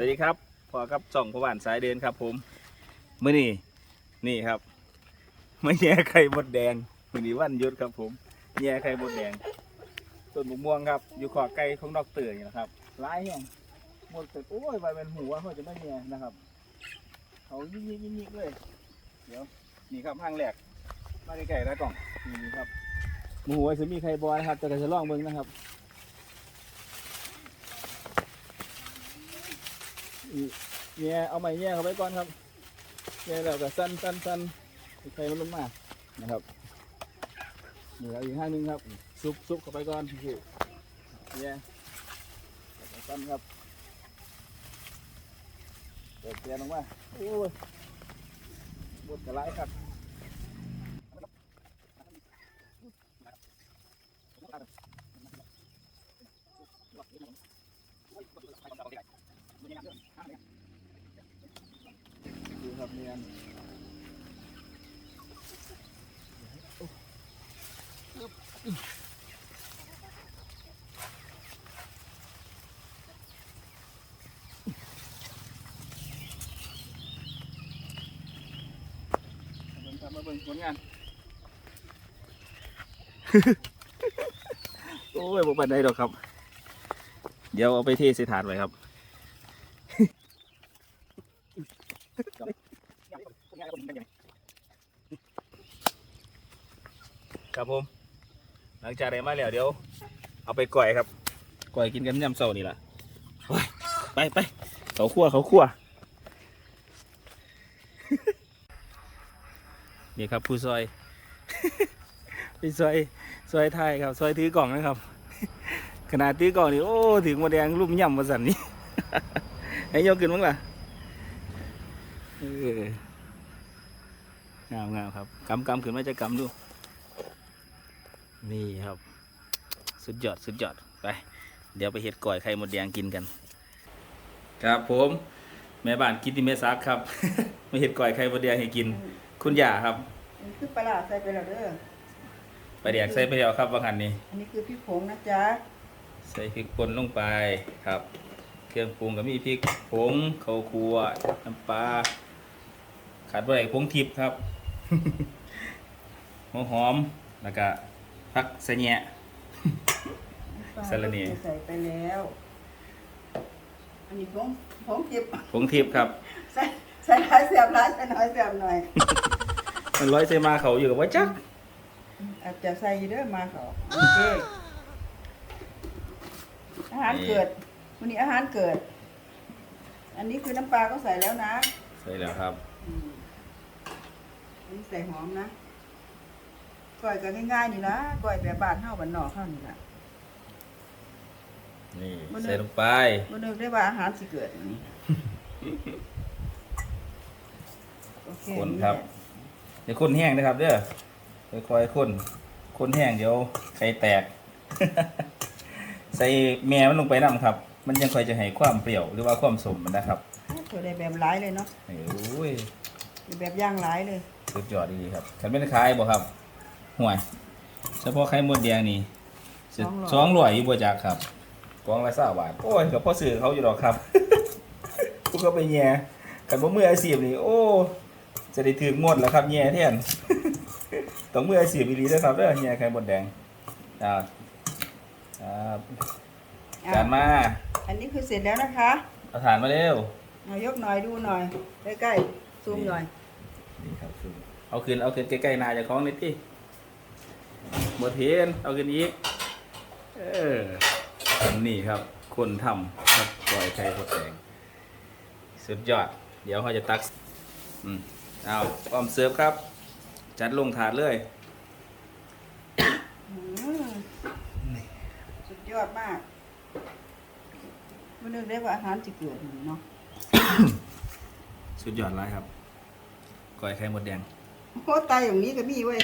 สวัสดีครับพอครับส่องประวานสายเดินครับ ผมมื่อนี้นี่ครับไม่แย่ไข่มดแดงมื่อนี้วันยุดครับ ผมแย่ไข่มดแดงต้นมะม่วงครับ อยู่ขอไก่ของดอกเตอร์นี่นะครับร้ายแห้งหมดเสร็จโอ้ยใบเป็นหัวเขาจะไม่แย่นะครับ เขายิ่งยิ่งยิ่งเลย เดี๋ยวนี่ครับห้างแหลกมาใกล้ๆแล้วกล่องนี่ครับหมูหัวจะมีไข่บอยครับจะกระจะลองเบิ้งนะครับ เนี่เอาไม้เนี่เข้าไปก่อนครับเนี่แล้วก็สั้นสั้นสั้นใส่มันลงมานะครับนี่แล้วอีกห้างนึงครับ ซุปซุปเข้าไปก่อนพี่เนี่สั้นครับเปิดแกนลงมาโอ้ยบดกระไรครับ ดูครับเนียนมาเบิ่งผลงาน โอ้ยบ่ปันได้ดอกครับ เดี๋ยวเอาไปเทใส่ถาดไว้ครับ ครับ ผม หลังจากได้มาแล้วเดี๋ยว เอาไปก่อยครับก่อยกินกันยำเสาร์นี่ล่ะโอ้ยไปไปเขาคั่วเขาคั่วนี่ครับผู้ซอยพี่ซอยซอยไทยครับซอยถือกล่องนะครับ ขนาดถือกล่องนี่โอ้ถึงหมาแดงรูปย่ำมาสั่นนี่ให้ยกขึ้นมั้งล่ะเอองามงามครับกำกำขึ้นมาจะกำดู นี่ครับ สุดยอดสุดยอดไป เดี๋ยวไปเห็ดก่อยไข่มดแดงกินกัน ครับผมแม่บ้านกินที่แม่ซักครับมาเห็ดก่อยไข่มดแดงให้กิน คุณย่าครับอันนี้คือปลาร้าใส่ไปแล้วเด้อไปแดกใส่ไปแล้วครับว่างันนี้ อันนี้คือพริกผงนะจ๊ะใส่พริกป่นลงไปครับ เครื่องปรุงก็มีพริกผงข้าวคั่วน้ำปลาขาดบ่ได้ผงทิพย์ครับหัวหอมแล้วก็ ผักสะแหน่ปลาสาระเน่ใส่ไปแล้ว อันนี้ผงผงเก็บผงทิพย์ครับ ใส่ใส่หลายเสียบหลายใส่น้อยเสียบหน่อย มันร้อยใส่มาเขาอยู่กับว่าจักอาจจะใส่อยู่เด้อมาเขาโอเคอาหารเกิดวันนี้อาหารเกิด อันนี้คือน้ำปลาก็ใส่แล้วนะ ใส่แล้วครับ อืมอันนี้ใส่หอมนะ ก้อยก็ง่ายๆนี่นะก้อยแบบบ้านเฮาบ้านนอกเฮานี่ล่ะนี่มันเลยใส่ลงไป บ่นึกได้ว่าอาหารสิเกิดอันนี้โอเคคนครับ เดี๋ยวคนแห้งนะครับเด้อค่อยๆคนคนแห้งเดี๋ยวไข่แตก ใส่แม่มันลงไปน้ำครับ มันยังค่อยจะให้ความเปรี้ยวหรือว่าความสมมันนะครับเกิดได้แบบหลายเลยเนาะโอ้ยแบบย่างหลายเลย สุดยอดดีครับขันเป็นขายบ่ครับ ห่วยเฉพาะไข่มดแดงนี่สิสองร้อยอยู่บ่จักครับกล่องละสาบาทโอ้ยกับพ่อซื้อเขาอยู่ดอกครับพวกเขาไปแย่กันบ่มืออาชีพนี่โอ้จะได้ถึงหมดแล้วครับแย่แทนต้องมืออาชีพอีหลีเด้อครับเด้อแย่ไข่มดแดงอ่าครับอะจานมาอันนี้คือเสร็จแล้วนะคะเอาฐานมาเร็วเอายกหน่อยดูหน่อยใกล้ๆซูมหน่อยนี่ครับซูมเอาคืนเอาคืนใกล้ๆหน้าเจ้าของนิดที่ หมดเห็นเอาคืนอีก เออคนนี้ครับ คนทำครับปล่อยไข่พดแดงสุดยอด เดี๋ยวเขาจะตัก อืมเอาพร้อมเสิร์ฟครับ จัดลงถาดเลยอืมสุดยอดมากไม่นึกได้ว่าอาหารจะเกิดอย่างนี้เนาะ สุดยอดไรครับก้อยไข่มดแดง โคตรตายอย่างนี้ก็มีเว้ย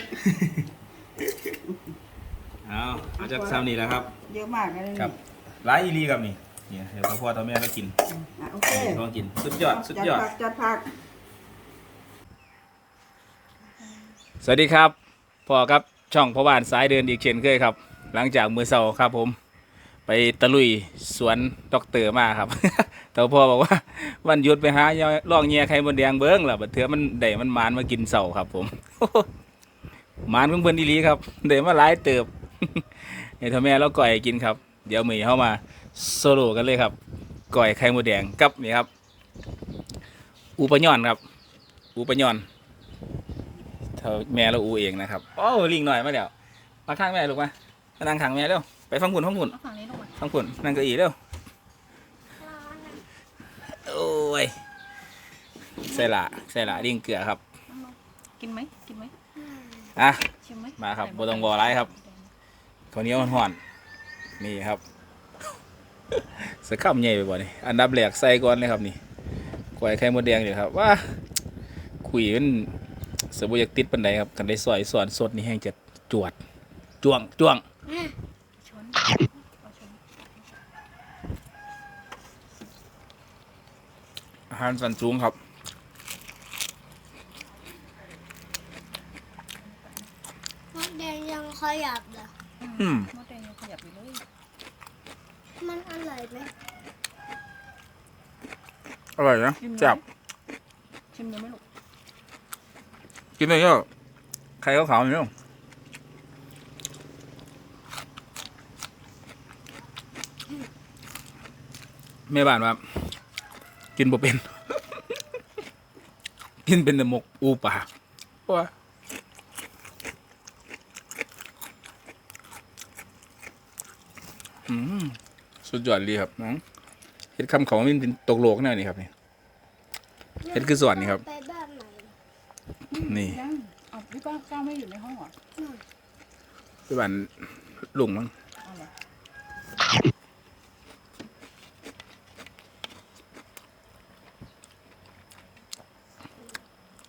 เอาเอาจากซ้ำนี่แหล้วครับ เยอะมากเลยครับร้ายอีหลีครับนี่เนี่ยเดี๋ยวพ่อพ่อตัวแม่ก็กินอะโอเคลองกิน สุดยอด สุดยอดผักจัดผัก สวัสดีครับพ่อครับช่องพ่อบ้านสายเดินอีกเช่นเคยครับ หลังจากมือเสาครับผม ไปตะลุยสวนดอกเตอร์มาครับ แต่พ่อบอกว่าวันหยุดไปหาลองแย่ไข่มดแดงเบิ้งล่ะบัดเถือมันได้มันหมานมากินเสาครับผม หมานของเพิ่นอีหลีครับได้มาหลายเติบให้ท่าแม่เราก่อยให้กินครับ เดี๋ยวมีเข้ามาโซโล่กันเลยครับก่อยไข่มดแดงกับนี่ครับ อูปะย่อนครับ อูปะย่อนเท่าแม่เราอูเองนะครับโอ้ลิงหน่อยมาแล้วมาข้างแม่ลูกมามานั่งข้างแม่เร็วไปฟังฝุ่นฟังฝุ่นเอาฝั่งนี้ลงมาฟังฝุ่นนั่งเก้าอี้เร็วโอ้ยใส่ละใส่ละลิงเกลือครับเอาลงกินไหมกินไหม อะชิมไหมมาครับใส่หบ่ต้องบ่อะไรครับข้าวเหนียวห่อนๆนี่ครับสะข้ามใหญ่ไปบ่นี่อันดับแรกใส่ก่อนเลยครับนี่กล้วยไข่มดแดงเลยครับว่าคุยมันสบู่อยากติดปันใดครับกันได้ซอยสอนสดนี่แห้งจะจวดจ้วงจ้วงชนเอาชนอาหารสันสูงครับ มดแดง ยังขยับเหรออืมมดแดงยังขยับอยู่เลยมันอร่อยไหมอร่อยนะจับชิมเลยไหมลูกกินไปเยอะไข่ขาวๆอยู่เนาะแม่บ้านว่ากินบ่เป็น กินเป็นแต่หมกอูป่าว้า อืมสุดยอดเลยครับน้องเห็ดคำเขามันเป็นตกโลกแน่นี่ครับนี่ เห็นคือส่วนนี่ครับ ไปบ้านไหนนี่ยังเอาพี่ป้าก้าวไม่อยู่ในห้องเหรอไปบ้านลุงมั้งเอาเหรอ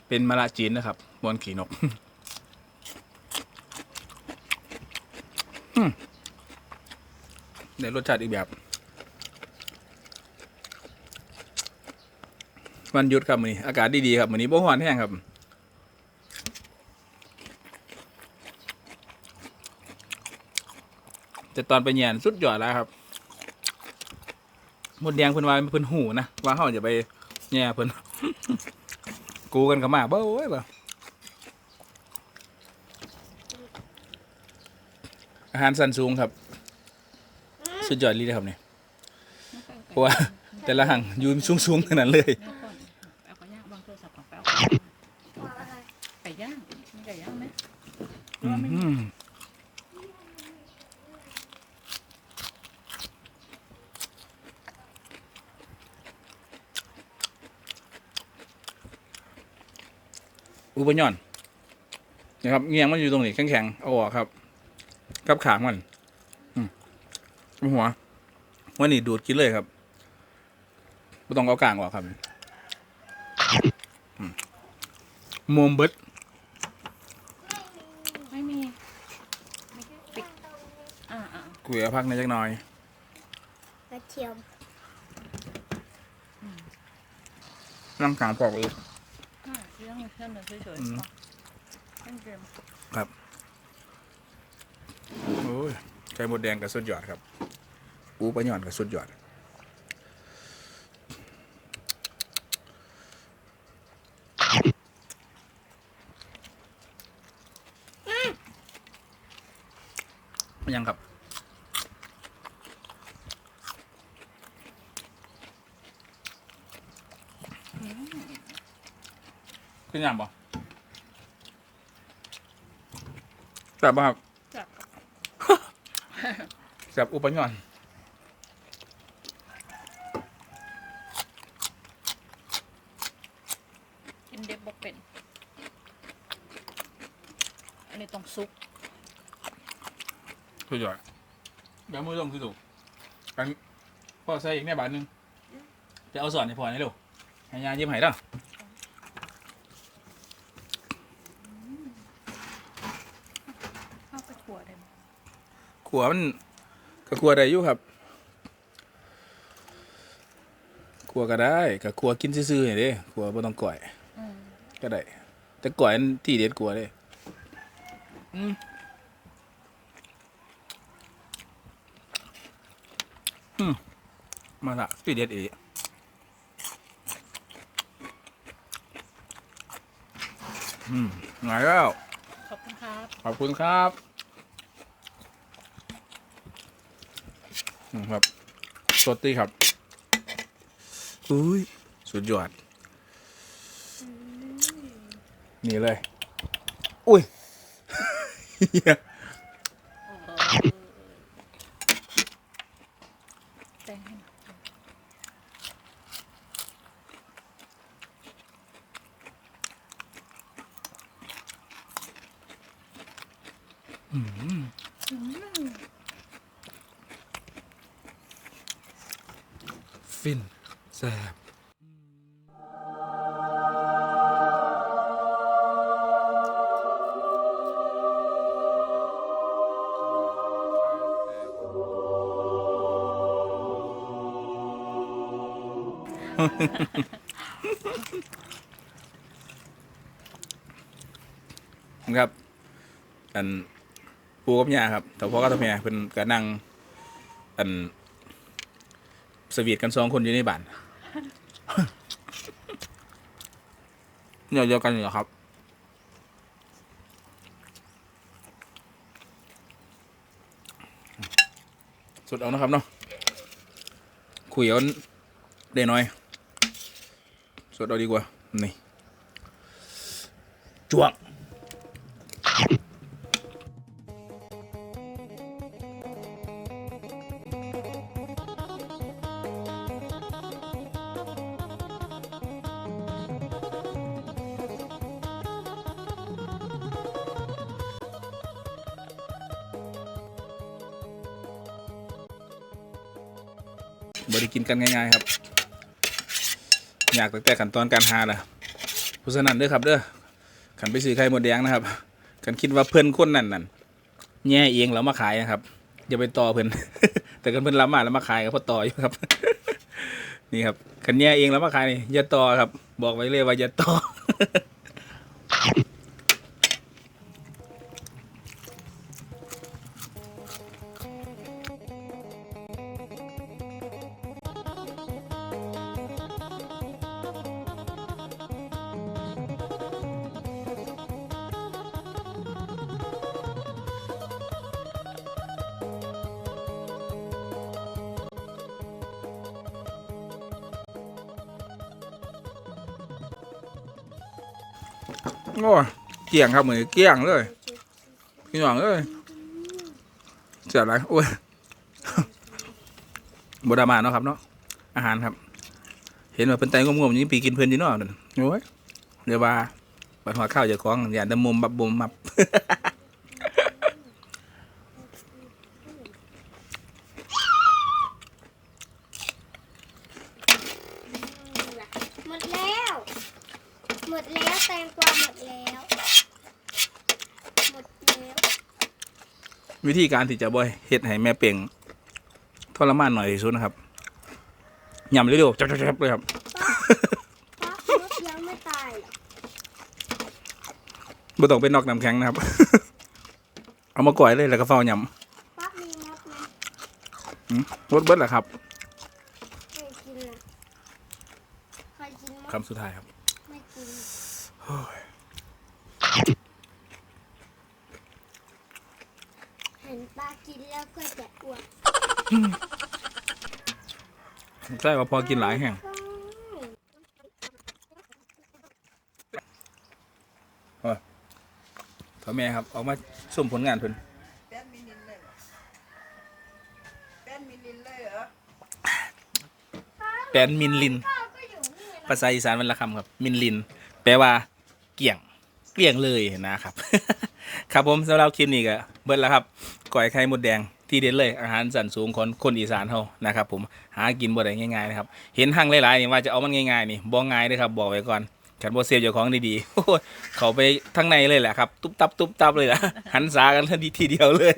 เป็นมะระจีนนะครับบอนขี่นก อืม ได้รสชาติอีกแบบ วันหยุดครับมื้อนี้ อากาศดีๆครับมื้อนี้บ่ร้อนแห้งครับแต่ตอนไปแย่นสุดยอดแล้วครับหมดแดงเพิ่นว่าเพิ่นหูนะว่าเฮาจะไปแย่เพิ่นกูกันกับมาเบ้โอ้ยบ่อาหารสันสูงครับ สุดยอดเลยนะครับเนี่ยเพราะว่าแต่ละหังอยืนสูงๆขนาดเลยแม่ก่อนเอาไก่ย่างวางโทรศัพท์ของแป๊วว่าอะไรไก่ย่างมีไก่ย่างไหมอืมอุปยอนนะครับเงียงมันอยู่ตรงนี้แข็งๆเอาออกครับกับขางมันอืมเอา หัววันนี้ดูดกินเลยครับไม่ต้องเอากลางออกครับอืมโมมเบิดไม่มีไม่ปิดอ่าอ่ากุยเอาพักในอยจักหน่อยกระเทียมนั่งกลางปอกเลยอ่าเรื่องเรื่องเดินเฉยอืมๆเล่นเกมโอ้ยไก่หมดแดงกับสุดยอดครับ อูปลาหย่อนกับสุดยอดยังครับขึ้นยังบ่แซ่บบ่ครับจับแซ่บอุปยอนกินเด็กบอกเป็น อันนี้ต้องซุก สุดยอดแบมือลงคือถูกกันพ่อใส่อีกแน่บาทหนึงจะเอาสอนให้พ่อให้เร็วให้ยายิ้มให้เด้อเข้าไปขัวได้ไหมขัวมันก็ขัวได้อยู่ครับขัวก็ได้ก็ขัวกินซื่อๆนี่เด้ขัวบ่ต้องก่อย อืม ก็ได้ แต่ก่อยมันที่เด็ดกว่าเด้อืมอืม มาละสีเด็ดเออืมหายแล้ว ขอบคุณครับ ขอบคุณครับครับสวัสดีครับ อุ้ย สุดยอด นี่เลย อุ้ย ฟินแซ่บครับ อันปูกับยาครับแต่พ่อกับตาแม่เพิ่นก็นั่งอัน สวีทกันสองคนอยู่ในบ้านเนี่ยเดียวกันเหรอครับสุดเอานะครับเนาะคุยเอาได้น้อยสุดเอาดีกว่า นี่จวก บริกินกันง่ายๆครับ อยากตั้งแต่ขั้นตอนการหาล่ะพราะฉะนั้นเด้อครับเด้อขันไปซื้อไข่หมดแดงนะครับขันคิดว่าเพื่อนคนนั่นนั่นแง่เองแล้วมาขายนะครับอย่าไปต่อเพื่อนแต่กันเพื่อนรับมาแล้วมาขายก็พอต่ออยู่ครับ นี่ครับขันแง่เองแล้วมาขายนี่อย่าต่อครับ บอกไว้เลยว่าอย่าต่อ โอ้ยเกี่ยงครับเหมือนเกี่ยงเลยพี่น้องเอ้ยเสียอะไรโอ้ยบดามาเนาะครับเนาะอาหารครับ เห็นว่าเป็นไตงงๆอย่างนี้ปีกินเพื่อนอยู่เนาะนั่นโอ้ยเดี๋ยวว่าบัดหัวข้าวจะคล้องอย่าดมมุมบับบุมมับ หมดแล้ว หมด แล้วแตงกวาหมดแล้ว หมดแล้ว วิธีการที่จะบ่อยเฮ็ดให้แม่เป่งทรมานหน่อยที่สุดนะครับยำเร็วๆจับๆๆเลยครับป้ามดยังไม่ตายเหรอบ่ต้องเป็นนอกน้ำแข็งนะครับ เอามาก่อยเลยแล้วก็เฝ้ายป้ามีมดไหมำหืมรสเบิดแหละครับไม่กินนะใครกินมด คำสุดท้ายครับ ไม่กิน เห็นปลา กินแล้วก็จะอ้วนใช่ว่าพอกินหลายแห่งพ่อแม่ครับออกมาส่มผลงานเพิ่นแป้นมิลินเลยเหรอแป้นมิลินเลยเหรอแปลนมินลินก็อยู่นี่นะภาษาอีสานวันละคำครับ มินลิน แปลว่า เกี่ยง เกลี้ยงเลยนะครับ ครับผมสำหรับคลิปนี้ก็เบิดแล้วครับก่อยไข่มดแดงที่เด็ดเลยอาหารสันสูงคนคนอีสานเฮานะครับผมหากินบ่ได้ง่ายๆนะครับเห็นหั่งหลายๆนี่ว่าจะเอามันง่ายๆนี่บ่ง่ายเลยครับบอกไว้ก่อน ขันบ่เซฟเจ้าของดีๆโอ้ยเขาไปทั้งในเลยแหละครับ ตุ๊บตับตุ๊บตับเลยล่ะ หันษากันทันทีทีเดียวเลย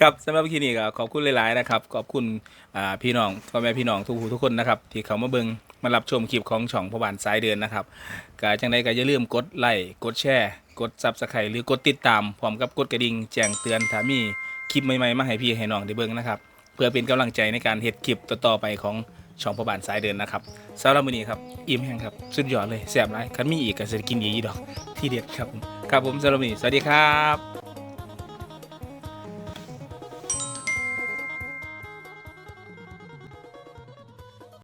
ครับสำหรับคลินี้ก็ขอบคุณหลายๆนะครับ ขอบคุณอ่าพี่น้องพ่อแม่พี่น้องทุกผู้ทุกคนนะครับ ที่เขามาเบิ่งมารับชมคลิปของช่องพบานสายเดือนนะครับก็จังใดก็อย่าลืมกดไลค์กดแชร์ กดซับสไครต์หรือกดติดตามพร้อมกับกดกระดิ่งแจ้งเตือนถ้ามีคลิปใหม่ๆมาให้พี่ให้น้องได้เบิ่งนะครับ เพื่อเป็นกำลังใจในการเฮ็ดคลิปต่อๆไปของ ช่องประบานสายเดินนะครับสำหรับมื้อนี้ครับอิ่มแห้งครับสุดยอดเลยแซ่บหลายคันมีอีกก็จะกินอีกดอก ที่เด็ดครับผมครับผมสำหรับมื้อนี้สวัสดีครับ